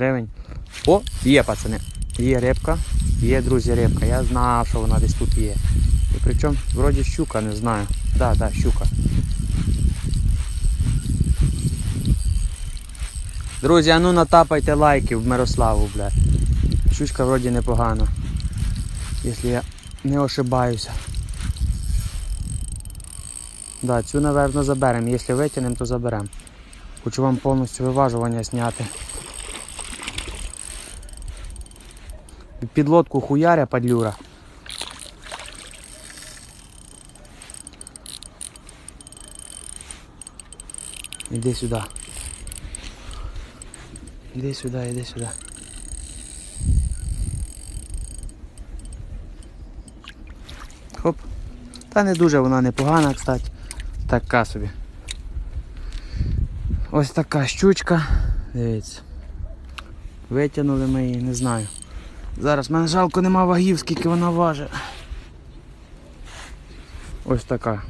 гривень. О, є, пацани. Є рибка. Є, друзі, рибка. Я знав, що вона десь тут є. І причому, вроді щука, не знаю. Да, да, щука. Друзі, а ну натапайте лайків Мирославу, бля. Щучка вроді непогана. Якщо я не ошибаюся. Да, цю, напевно, заберемо. Якщо витягнемо, то заберемо. Хочу вам повністю виважування зняти. Під лодку хуяря падлюра. Іди сюди. Іди сюди, іди сюди. Хоп. Та не дуже вона непогана, кстати. Така собі. Ось така щучка. Дивіться. Витягнули ми її, не знаю. Зараз мене жалко нема вагів, скільки вона важить. Ось така.